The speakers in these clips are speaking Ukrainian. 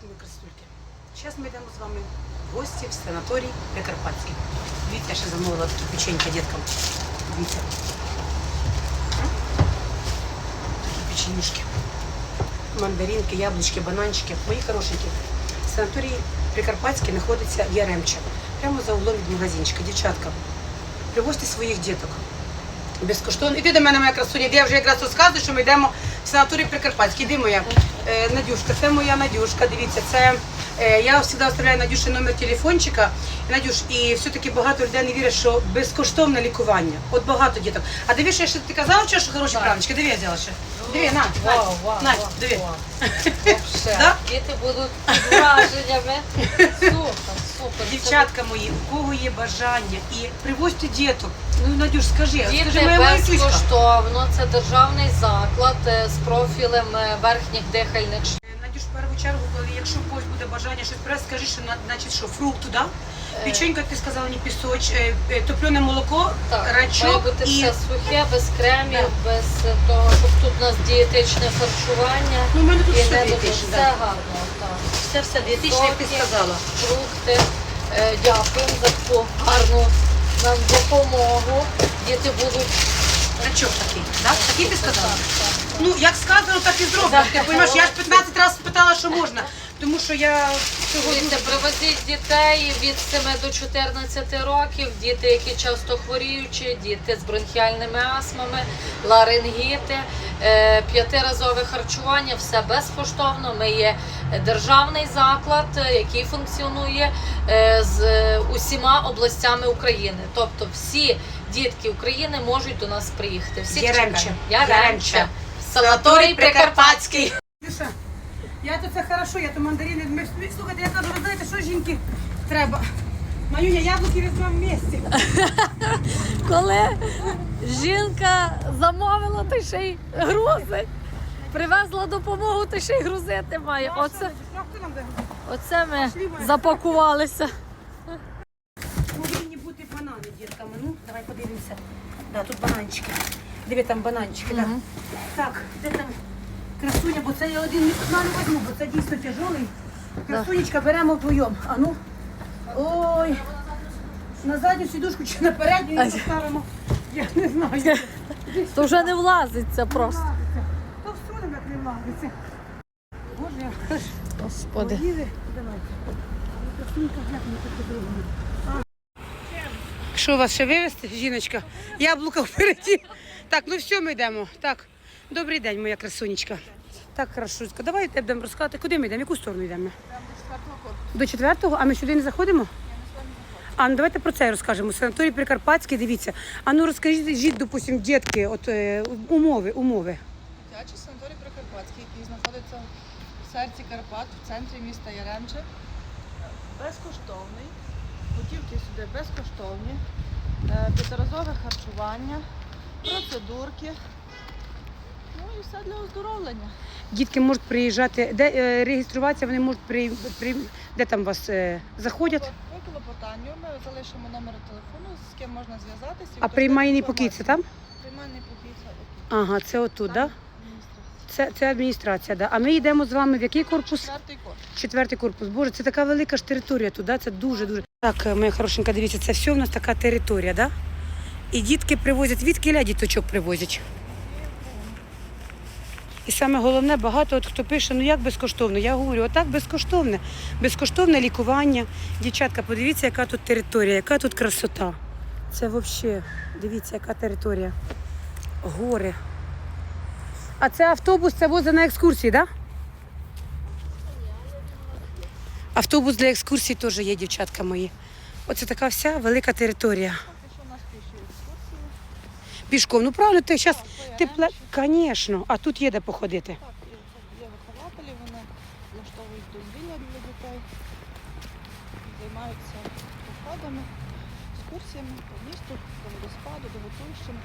Так, красульки. Зараз ми йдемо з вами в гості в санаторій Прикарпатський. Дивіться, я ще замовила такі печеньки діткам. Дивіться. Такі печенюшки. Мандаринки, яблучки, бананчики. Мої хорошенькі. Санаторій Прикарпатський знаходиться в Яремче. Прямо за углом від магазинчика. Дівчатка, привозьте своїх діток. Безкоштовно. Іди до мене, моя красуня. Іди, Я вже якраз розказую, що ми йдемо в санаторій Прикарпатський. Іди моя. Е, Надюшка, це моя Надюшка. Дивіться, це е, я завжди оставляю Надюші номер телефончика. Надюш, і все-таки багато людей не вірять, що безкоштовне лікування. От багато діток. А дивіться, я ще ти казав, що хороші правнички? Диви, я взяла ще. Диви, на, Вау, вау, на, вау, диви. вау. Вообще, Да? діти будуть під враженнями. Супер, супер. Дівчатка мої, у кого є бажання і привозьте діток. Ну, Надюш, скажи, Діти скажи, моя безкоштовно. Це державний заклад е, з профілем е, верхніх дихальних ш- Надюш, в першу чергу, коли якщо в когось буде бажання щось прес, скажи, що на- значить, що фрукт туди. Печенька, ти сказала, не пісоч, е, е, топлене молоко, Так, має рачок бути і все сухе, без кремів, Да. без того, щоб тут у нас дієтичне харчування. ну, у мене тут І все не дієтичне, все да. гарно. Так. все, все дієтичне, як ти сказала. Фрукти. Е, Дякуємо за таку гарну нам допомогу. Діти будуть Рачок такий, так? Такий ти сказала? Так, так. Ну, як сказано, так і зроблено. Ти розумієш, я ж 15 разів спитала, що можна. Тому що я цього Дивіться, привозіть дітей від 7 до 14 років, діти, які часто хворіючі, діти з бронхіальними астмами, ларингіти, е, п'ятиразове харчування, все безкоштовно. Ми є державний заклад, е, який функціонує е, з усіма областями України. Тобто всі дітки України можуть до нас приїхати. Всіх Яремче. Яремче. Яремче. Санаторій Прикарпатський. Я то це хорошо, я то мандарини. Ми, слухайте, я кажу, ви знаєте, що жінки треба? Манюня, яблуки візьмемо в місті. Коли жінка замовила, ти ще й грузить. Привезла допомогу, ти ще й грузити має. Оце, оце ми запакувалися. Повинні бути банани, дітками. Ну, давай подивимося. Да, тут бананчики. Диви там бананчики, да. Так, де там красуня, бо це я один не візьму, бо це дійсно тяжелий. Красунечка беремо вдвоєм. А ну. Ой. На задню сідушку чи на передню її поставимо. Я не знаю. То вже не влазиться просто. То не так не влазиться. Боже, я ж Господи. поїли. Давайте. Красунька, як ми тут по-другому. Що вас ще вивезти, жіночка? Яблука впереді. Так, ну все, ми йдемо. Так, добрий день, моя красунечка. Так, хорошо. Давай будемо розказати, куди ми йдемо, в яку сторону йдемо? До четвертого, а ми сюди не заходимо? А ну давайте про це розкажемо. Санаторій Прикарпатський, дивіться. А ну розкажіть, жіть, допустим, дітки, от е, умови, умови. Дитячий санаторій Прикарпатський, який знаходиться в серці Карпат, в центрі міста Яремче. Безкоштовний. Путівки сюди безкоштовні. Е, П'ятиразове харчування, процедурки. І все для оздоровлення. Дітки можуть приїжджати, де е, реєструватися, вони можуть при, при де там вас е, заходять. По, по клопотанню ми залишимо номер телефону, з ким можна зв'язатися. А приймальний покій це там? Приймальний покій це отут. Ага, це отут, так? Да? Це, це адміністрація, да. А ми йдемо з вами в який корпус? Четвертий корпус. Четвертий корпус. Боже, це така велика ж територія тут, да? це дуже-дуже. Так, е, моя хорошенька, дивіться, це все в нас така територія, да? І дітки привозять, від кіля діточок привозять. І саме головне, багато от хто пише, ну як безкоштовно. Я говорю, отак безкоштовне. Безкоштовне лікування. Дівчатка, подивіться, яка тут територія, яка тут красота. Це взагалі, дивіться, яка територія. Гори. А це автобус, це возить на екскурсії, так? Да? Автобус для екскурсій теж є, дівчатка мої. Оце така вся велика територія. Поки що у нас піші екскурсії. Пішком. Ну правильно, ти зараз тепле. Звісно, а тут є де походити. Так, і є вихователі, вони влаштовують дозвілля для дітей, займаються походами, екскурсіями по місту, по водоспаду, до локації.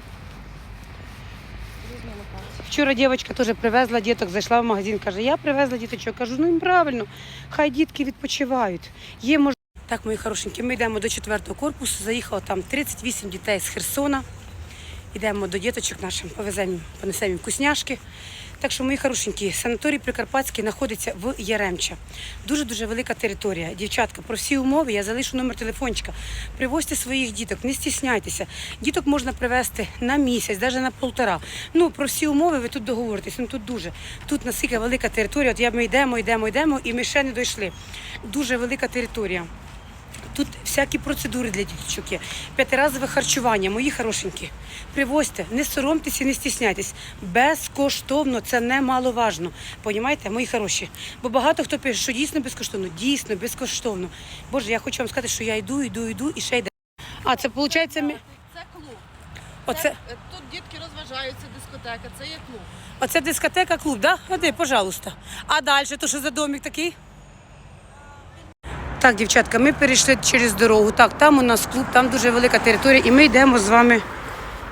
Вчора дівчинка теж привезла діток, зайшла в магазин, каже, я привезла діточок. Кажу, ну і правильно, хай дітки відпочивають. Є мож... Так, мої хорошенькі, ми йдемо до четвертого корпусу. Заїхало там 38 дітей з Херсона. Йдемо до діточок нашим, повеземо, понесемо їм вкусняшки. Так що, мої хорошенькі, санаторій Прикарпатський знаходиться в Яремча. Дуже-дуже велика територія. Дівчатка, про всі умови я залишу номер телефончика. Привозьте своїх діток, не стісняйтеся. Діток можна привезти на місяць, навіть на полтора. Ну, про всі умови ви тут договоритесь. Ну тут дуже. Тут наскільки велика територія. От я ми йдемо, йдемо, йдемо, і ми ще не дійшли. Дуже велика територія. Тут всякі процедури для діточок є. П'ятиразове харчування, мої хорошенькі. Привозьте, не соромтеся, не стісняйтесь. Безкоштовно, це немаловажно. Понімаєте, мої хороші? Бо багато хто пише, що дійсно безкоштовно. Дійсно, безкоштовно. Боже, я хочу вам сказати, що я йду, йду, йду і ще йде. А це виходить. Це клуб. оце, тут дітки розважаються, дискотека, це є клуб. оце дискотека, клуб, да? Ходи, пожалуйста. А далі, то що за домик такий? Так, дівчатка, ми перейшли через дорогу. Так, там у нас клуб, там дуже велика територія, і ми йдемо з вами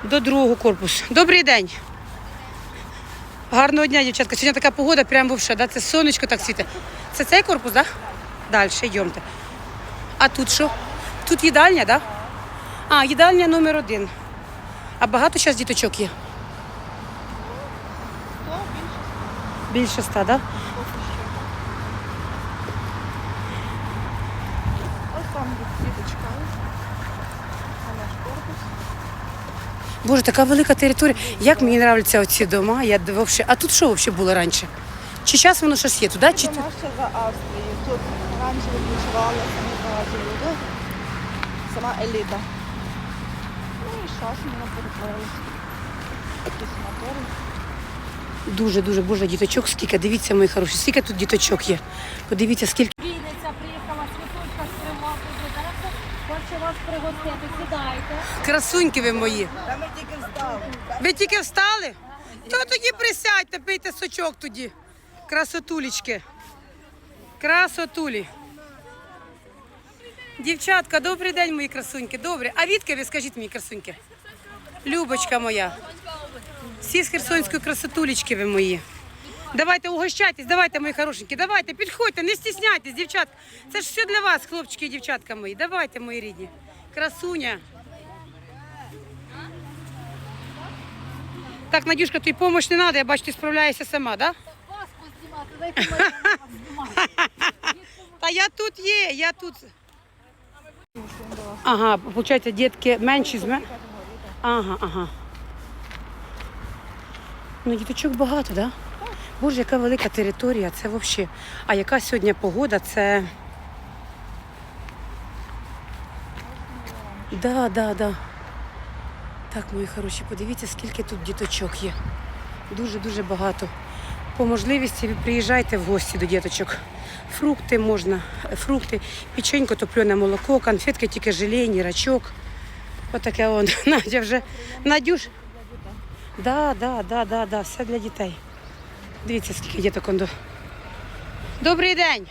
до другого корпусу. Добрий день. Гарного дня, дівчатка. Сьогодні така погода, прямо вовше, да? Це сонечко так світить. Це цей корпус, так? Да? Далі, йдемте. А тут що? Тут їдальня, так? Да? А, їдальня номер один. А багато зараз діточок є? Більше ста, так? Там діти чекали. А наш корпус. Боже, така велика територія. Як мені подобаються оці дома. Я вообще... А тут що взагалі було раніше? Чи зараз воно щось є туди? Чи... тут? Дома ще за Австрією. Тут раніше відпочивали самі люди. Сама еліта. Ну і з часом вона перетворилася. Такий санаторій. Дуже, дуже, боже, діточок скільки. Дивіться, мої хороші, скільки тут діточок є. Подивіться, скільки. Пригостити. Сідайте. Красуньки ви мої. Ви тільки встали? То тоді присядьте, пийте сочок тоді. Красотулечки. Красотулі. Дівчатка, добрий день, мої красуньки. Добре. А відки ви скажіть мені, красуньки? Любочка моя. Всі з Херсонської красотулечки ви мої. Давайте угощайтесь, давайте, мої хорошенькі, давайте, підходьте, не стісняйтесь, дівчатка. Це ж все для вас, хлопчики і дівчатка мої. Давайте, мої рідні. Красуня. Так, Надюшка, тобі допомога не треба, я бачу, ти справляєшся сама, так? Да? Вас познімати. Дайте. Та я тут є, я тут. Ага, виходить, дітки менші з мене. Ага, ага. Ну, діточок багато, так? Да? Боже, яка велика територія, це взагалі. А яка сьогодні погода, це. Да, да, да. Так, мої хороші, подивіться, скільки тут діточок є. Дуже-дуже багато. По можливості приїжджайте в гості до діточок. Фрукти можна, фрукти, печенько, топлене молоко, конфетки, тільки желейні, рачок. Отаке он. Надя вже. Надюш. Да, да, да, да, да, все для дітей. Дивіться, скільки діток он до. Добрий день.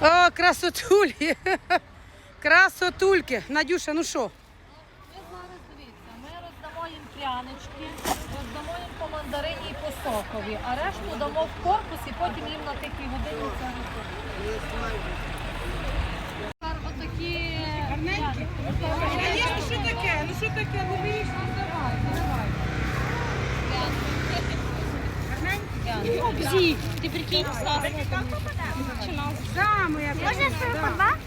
О, красотулі. Красотульки. Надюша, ну що? Ми зараз дивіться, ми роздамо їм прянички, роздамо їм по мандарині і по сокові, а решту дамо в корпус і потім їм на такій годині це Отакі Гарненькі? Ну що таке? Ну що таке? Ну беріть, давай, давай. Всі, ти прикинь, Да, моя Можна по два?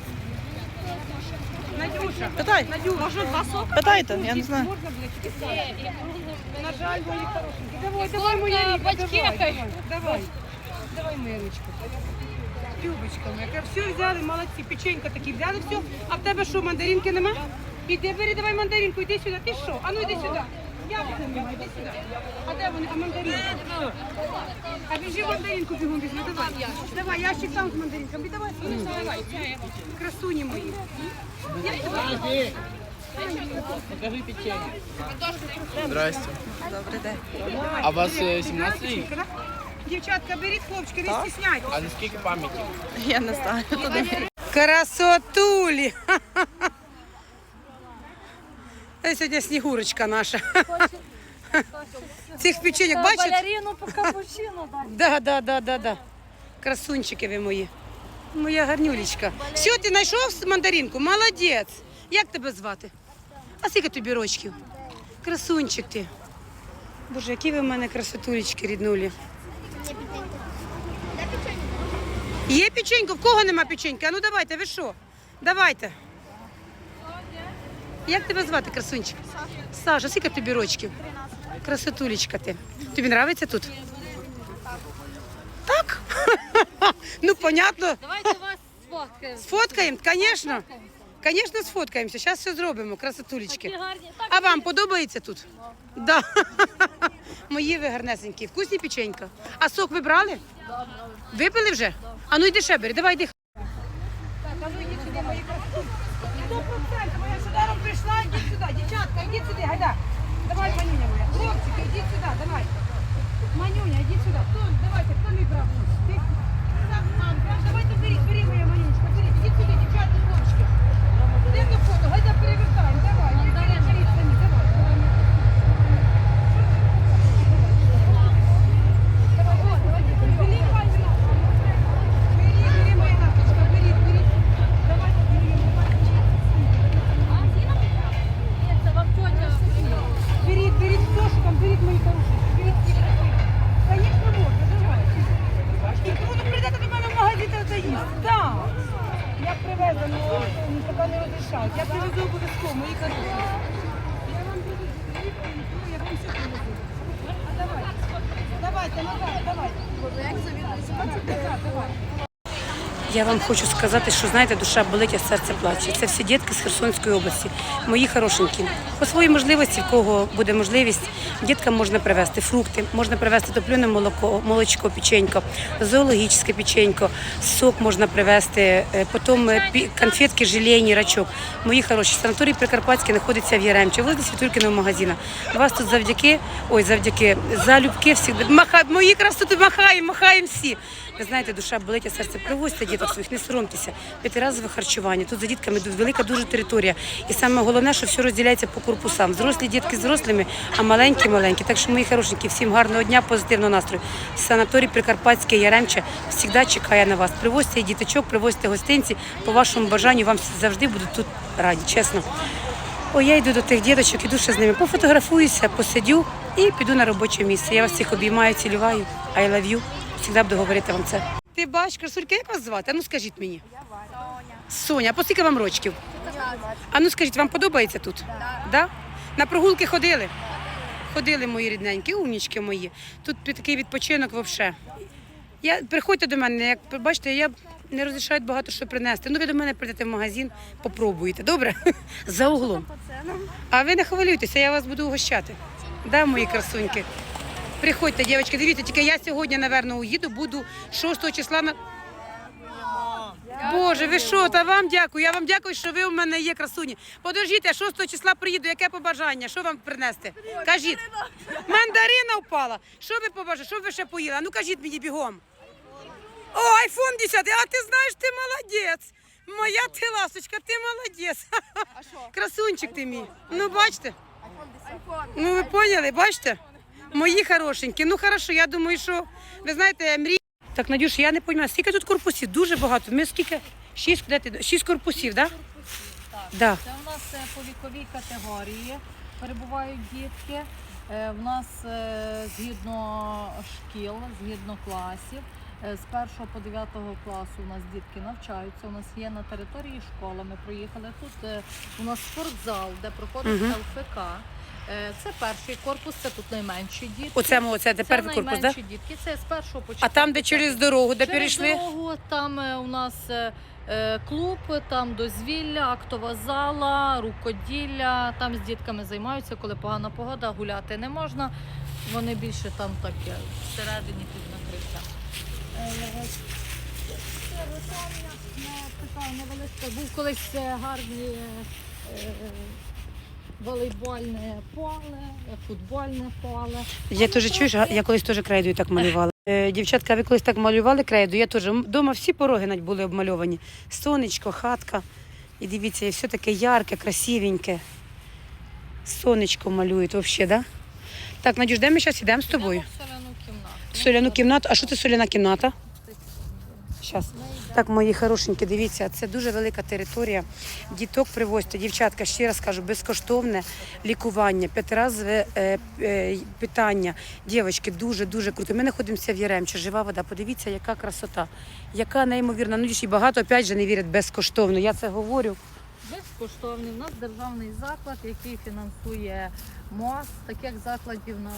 Надюша. Питай. Надюша. Можна два сока? Питайте, я не знаю. Можна, блядь, На жаль, мої хорошенькі. Давай, давай, моя рідка, батьки давай, давай, давай. Ручка. Любочка моя, яка все взяли, молодці, печенька такі взяли, все. А в тебе що, мандаринки нема? Іди, бери, давай мандаринку, іди сюди. Ти що? А ну іди сюди. А де вони? А мандаринки? А біжи мандаринку бігом візьми, давай. Давай, ящик там з мандаринками. Давай, давай. Красуні мої. Як тебе? Здрасте. Добрий день. А у вас е, 17 рік? Дівчатка. Дівчатка, беріть хлопчики, не стісняйтесь. А наскільки пам'яті? Я не знаю. Красотулі! Це сьогодні снігурочка наша. Цих печеньок, бачите? Балерину по капучино дай. Да, да, да, да, да. Красунчики ви мої. Моя гарнюлечка. Все, ти знайшов мандаринку? Молодець. Як тебе звати? А скільки тобі рочків? Красунчик ти. Боже, які ви в мене красотулечки ріднулі. Є печенько? В кого нема печеньки? А ну давайте, ви що? Давайте. Як тебе звати, красунчик? Саша, скільки тобі рочків? Красотулечка ти. Тобі подобається тут? Так? Ну, понятно. Давайте вас сфоткаємо. Сфоткаємо, звісно. Звісно, сфоткаємося. Зараз все зробимо, красотулечки. А вам подобається тут? Да. Мої ви гарнесенькі. Вкусні печенька. А сок ви брали? Випили вже? А ну йди ще бери, давай йди. Йдіть сюди, гайда. Давай, Манюня моя. Хлопчики, йдіть сюди, давай. Манюня, йдіть сюди. Хто, давайте, хто мій брав? Ти? Давайте беріть, бери моя Манюнечка, беріть. Йдіть сюди, дівчатка, хлопчики. Де на фото? Гайда перевертаємо, давай. Беріть, беріть самі, давай. давай. Давай, давай, давай, беріть, Ваня. Беріть, беріть, моя лапочка, беріть, беріть. Давай, беріть. це вам тетя. Беріть, беріть кошиком, беріть мої хороші. Беріть, беріть. Конечно, можна, давай. І буду прийдете до мене в магазин та заїсти. Так. Я привезла, ну, ну, поки не розрішають. Я привезу обов'язково, мої хороші. Я вам привезу, беріть, я вам все привезу. А давай. Давайте, назад, давай. Так, давай. Я вам хочу сказати, що знаєте, душа болить, а серце плаче. Це всі дітки з Херсонської області, мої хорошенькі. По своїй можливості, в кого буде можливість, діткам можна привезти фрукти, можна привезти топлене молоко, молочко, печенько, зоологічне печенько, сок можна привезти, е, потім е, конфетки, желейні, рачок. Мої хороші, санаторій Прикарпатський знаходиться в Яремчі, возле Світулькиного магазина. Вас тут завдяки, ой, завдяки, залюбки всіх. Маха, мої красоти махаємо, махаємо всі. Ви знаєте, душа болить, а серце привозьте діток своїх, не соромтеся. П'ятиразове харчування. Тут за дітками дуже велика дуже територія. І саме головне, що все розділяється по корпусам. Взрослі дітки з взрослими, а маленькі маленькі. Так що, мої хорошенькі, всім гарного дня, позитивного настрою. Санаторій Прикарпатський Яремче завжди чекає на вас. Привозьте діточок, привозьте гостинці. По вашому бажанню вам завжди будуть тут раді, чесно. Ой, я йду до тих діточок, іду ще з ними. Пофотографуюся, посидю і піду на робоче місце. Я вас всіх обіймаю, цілюваю. I love you. Завжди буду говорити вам це. Ти бачиш, красулька, як вас звати? А ну скажіть мені. Соня, а по скільки вам рочків? А ну скажіть, вам подобається тут? Да. На прогулки ходили? Ходили мої рідненькі, умнічки мої. Тут такий відпочинок взагалі. Я, приходьте до мене, як бачите, я не розрішаю багато що принести. Ну, ви до мене прийдете в магазин, попробуєте, добре? За углом. А ви не хвилюйтеся, я вас буду угощати. Да, мої красуньки. Приходьте, дівчатки, дивіться, тільки я сьогодні, напевно, уїду, буду 6 числа на. Боже, ви що? Та вам дякую. Я вам дякую, що ви у мене є красуні. Подождіть, я 6 числа приїду. Яке побажання? Що вам принести? Кажіть. Мандарина впала. Що ви побажаєте? Що ви ще поїли? Ну кажіть мені бігом. О, айфон 10, а ти знаєш, ти молодець. Моя ти ласочка, ти молодець. Красунчик ти мій. Ну, бачите? Ну, ви поняли, бачите? Мої хорошенькі. Ну, хорошо, я думаю, що ви знаєте, мрій. Так, Надюш, я не розумію, скільки тут корпусів? Дуже багато. Ми скільки? Шість, де ти? Шість корпусів, так? Да? Да. Це у нас е, по віковій категорії перебувають дітки. Е, В нас е, згідно шкіл, згідно класів. Е, З 1 по 9 класу у нас дітки навчаються. У нас є на території школа. Ми проїхали тут. е, У нас спортзал, де проходить Мгм. ЛФК. Е, Це перший корпус, це тут найменші дітки. Оце, ми- оце тепер це корпус, так? Да? дітки. Це з першого по А там, де через дорогу, де Через перейшли? дорогу, там у нас клуб, там дозвілля, актова зала, рукоділля. Там з дітками займаються, коли погана погода, гуляти не можна. Вони більше там таке всередині під. Це така невеличка. Був колись е, гарні е, е, волейбольне поле, футбольне поле. Я теж чуєш, а я колись теж крейдою так малювала. Дівчатка, ви колись так малювали крейду, я теж. Вдома всі пороги навіть були обмальовані. Сонечко, хатка. І дивіться, і все таке ярке, красивеньке. Сонечко малюють взагалі, да? Так, Надюш, де ми зараз йдемо з тобою? Соляну кімнату. А що це соляна кімната? Щас. Так, мої хорошенькі, дивіться, це дуже велика територія. Діток привозьте, дівчатка, ще раз кажу, безкоштовне лікування, п'ятиразове е, е, питання. Дівчатки, дуже дуже круто. Ми знаходимося в Яремче, жива вода. Подивіться, яка красота, яка неймовірна. Ну і багато опять же не вірять безкоштовно. Я це говорю. Безкоштовний. У нас державний заклад, який фінансує МОЗ. Таких закладів на,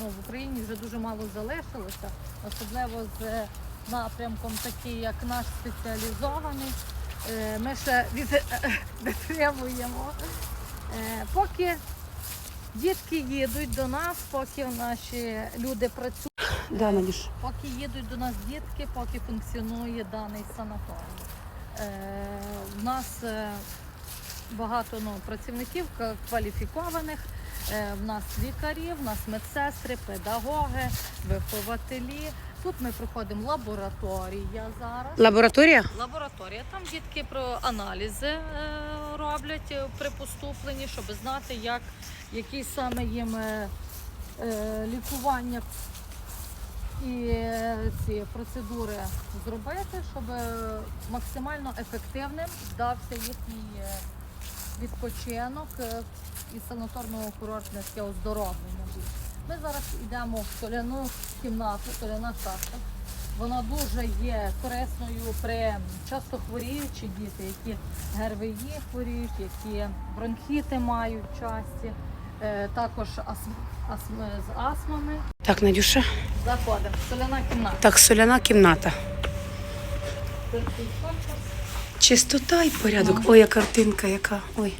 ну, в Україні вже дуже мало залишилося, особливо з напрямком такий, як наш спеціалізований. Е, Ми ще від... підтримуємо. Е, Поки дітки їдуть до нас, поки наші люди працюють. Да, Надюш. Поки їдуть до нас дітки, поки функціонує даний санаторій. Е, у нас е, багато ну, працівників кваліфікованих. Е, в нас лікарі, в нас медсестри, педагоги, вихователі. Тут ми проходимо лабораторія зараз. Лабораторія? Лабораторія. Там дітки про аналізи е, роблять е, при поступленні, щоб знати, як, які саме їм лікування і ці процедури зробити, щоб максимально ефективним здався їхній відпочинок е, і санаторно-курортне оздоровлення. Ми зараз йдемо в соляну кімнату, соляна шахта. Вона дуже є корисною при часто хворіючі діти, які ГРВІ хворіють, які бронхіти мають часті, е, також астм, астм, з астмами. Так, Надюша. Заходимо. Соляна кімната. Так, соляна кімната. Чистота і порядок. Ой, яка картинка, яка. Ой.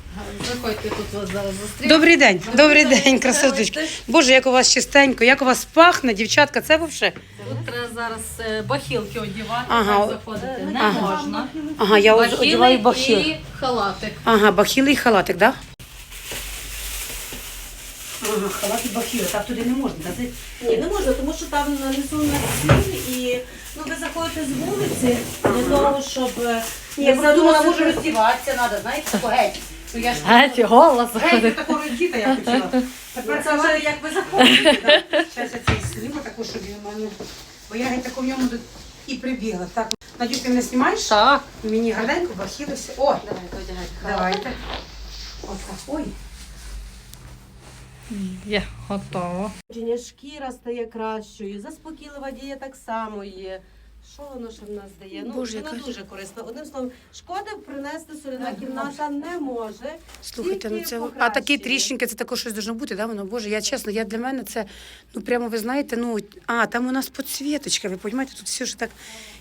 Заходьте тут вас зараз зустріти. Добрий день, добрий день, красоточки. Боже, як у вас чистенько, як у вас пахне, дівчатка, це взагалі. Тут треба зараз е, бахілки одягати, Ага. так заходити не Ага. можна. Ага, я Бахіли одягаю бахіл. і халатик. Ага, бахіли і халатик, так? Да? Ага, халат і бахіли. Так туди не можна, так? Ні, не можна, тому що там нанесу на стіл і ну, ви заходите з вулиці для того, щоб е, Ні, я просто думала, може роздіватися треба, знаєте, тако геть. Ну я ж Геть, голос. геть такого роздіта я хотіла. Тепер Це це вже як ви заходите. Зараз я цей зніму таку, щоб він у мене. Бо я геть тако в ньому тут і прибігла. Так, Надюш, ти мене знімаєш? Так. Мені гарненько бахіли все. О, Давайте одягайте халат. давайте. Отак, ой. Є, готово. Шкіра стає кращою, заспокійлива дія так само є. Що воно ще в нас дає? Ну, Боже, вона яка- дуже корисна. Одним словом, шкоди принести соляна кімната не може. Слухайте, ну Тільки це а такі тріщинки, це також щось должно бути, да? Воно боже, я чесно, я для мене це ну прямо ви знаєте, ну а там у нас підсвіточка, ви розумієте, тут все ж так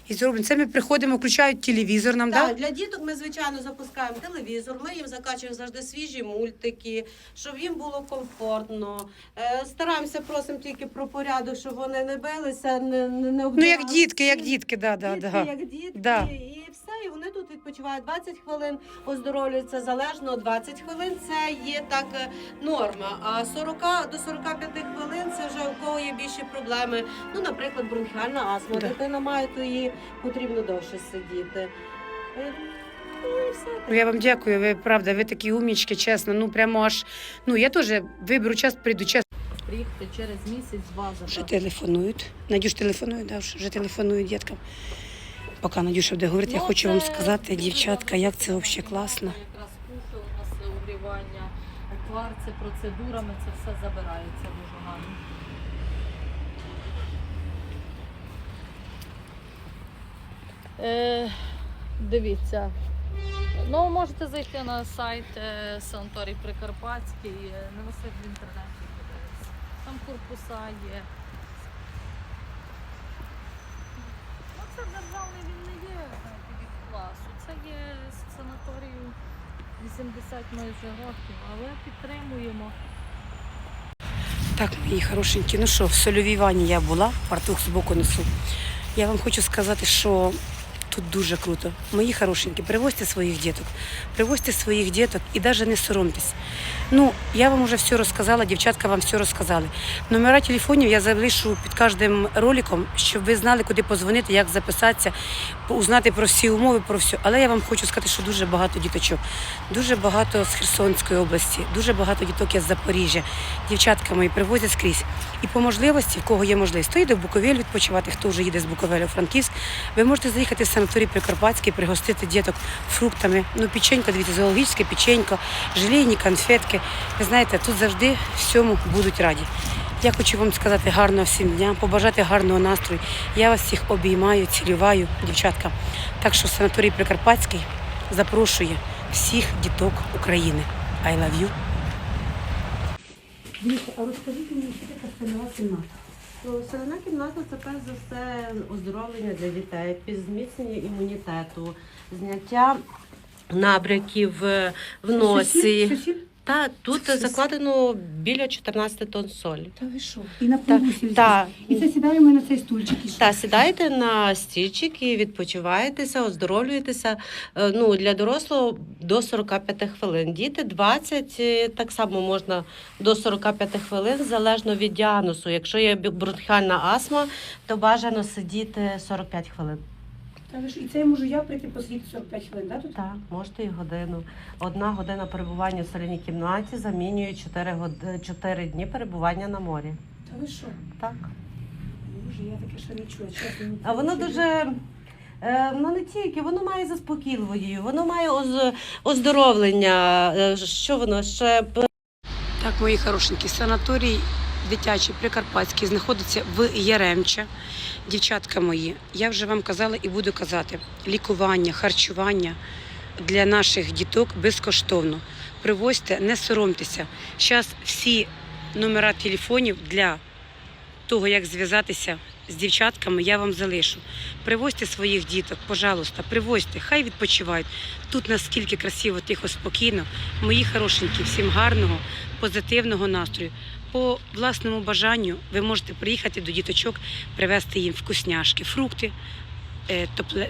і зробимо. Це ми приходимо, включають телевізор нам, Так, да? для діток ми звичайно запускаємо телевізор. Ми їм закачуємо завжди свіжі мультики, щоб їм було комфортно. Е, стараємося, просимо тільки про порядок, щоб вони не билися, не, не, не Ну як дітки, як дітки, да, да, Дітки, да. як дітки, Да. і все, і вони тут відпочивають 20 хвилин, оздоровлюються залежно 20 хвилин. Це є так е, норма. А 40 до 45 хвилин це вже у кого є більші проблеми. Ну, наприклад, бронхіальна астма. Да. Дитина має, то їй потрібно довше сидіти. Е, Ну я вам дякую, ви правда, ви такі умнічки, чесно. Ну прямо аж. Ну я теж виберу час, прийду час. Приїхати через місяць-два Вже забрати. телефонують. Надюш телефонує, да, вже телефонують діткам. Поки Надюша буде говорити, я Ну, хочу вам сказати, дівчатка, як це взагалі класно. Якраз кухи у нас угрівання, кварци процедурами, це все забирається дуже гарно. Е, дивіться. Ну, можете зайти на сайт е, Санаторій Прикарпатський, е, не висить в інтернеті. подивитися. Там корпуса є. Ну, це державний він не є від класу. Це є санаторію 80 майже років, але підтримуємо. Так, мої хорошенькі, ну що, в сольовій ванні я була, фартух збоку несу. Я вам хочу сказати, що Тут дуже круто. Мої хорошенькі, привозьте своїх діток, привозьте своїх діток і навіть не соромтесь. Ну, я вам вже все розказала, дівчатка вам все розказали. Номера телефонів я залишу під кожним роликом, щоб ви знали, куди позвонити, як записатися, узнати про всі умови, про все. Але я вам хочу сказати, що дуже багато діточок, дуже багато з Херсонської області, дуже багато діток є з Запоріжжя. Дівчатка мої привозять скрізь. І по можливості, в кого є можливість, хто йде в Буковель відпочивати, хто вже їде з Буковеля у Франківськ, ви можете заїхати в санаторій Прикарпатський, пригостити діток фруктами. Ну, печенька, дивіться, зоологічне печенька, желейні конфетки. Ви знаєте, тут завжди всьому будуть раді. Я хочу вам сказати гарного всім дня, побажати гарного настрою. Я вас всіх обіймаю, цілюваю, дівчатка. Так що санаторій Прикарпатський запрошує всіх діток України. I love you. Дивіться, а розкажіть мені, що таке стальова кімната? Ну, кімната це перш за все оздоровлення для дітей, зміцнення імунітету, зняття набряків е, в носі. Сусід? Та тут закладено біля 14 тонн солі. Та ви що? І на Та- та. І це сідаємо на цей стульчик. і що? Та сідаєте на стільчик і відпочиваєтеся, оздоровлюєтеся. Е, Ну для дорослого до 45 хвилин. Діти 20, е, так само можна до 45 хвилин, залежно від діагнозу. Якщо є бронхіальна астма, то бажано сидіти 45 хвилин. І це можу я прийти посидіти 45 хвилин, да, тут? Так, можете і годину. Одна година перебування в соляній кімнаті замінює 4, год... 4 дні перебування на морі. Та ви що? Так. Боже, я таке ще не чула, чесно. А воно дуже. е, Ну не тільки, воно має заспокійливу воно має оз- оздоровлення. Е, Що воно ще б- Так, мої хорошенькі, санаторій дитячий Прикарпатський знаходиться в Яремча. Дівчатка мої, я вже вам казала і буду казати: лікування, харчування для наших діток безкоштовно. Привозьте, не соромтеся. Зараз всі номера телефонів для того, як зв'язатися з дівчатками, я вам залишу. Привозьте своїх діток, пожалуйста, привозьте, хай відпочивають. Тут наскільки красиво, тихо, спокійно. Мої хорошенькі, всім гарного, позитивного настрою. По власному бажанню ви можете приїхати до діточок, привезти їм вкусняшки, фрукти, е,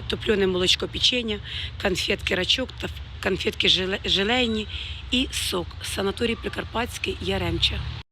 топлене молочко печення, конфетки рачок та конфетки желейні і сок. Санаторій Прикарпатський Яремча.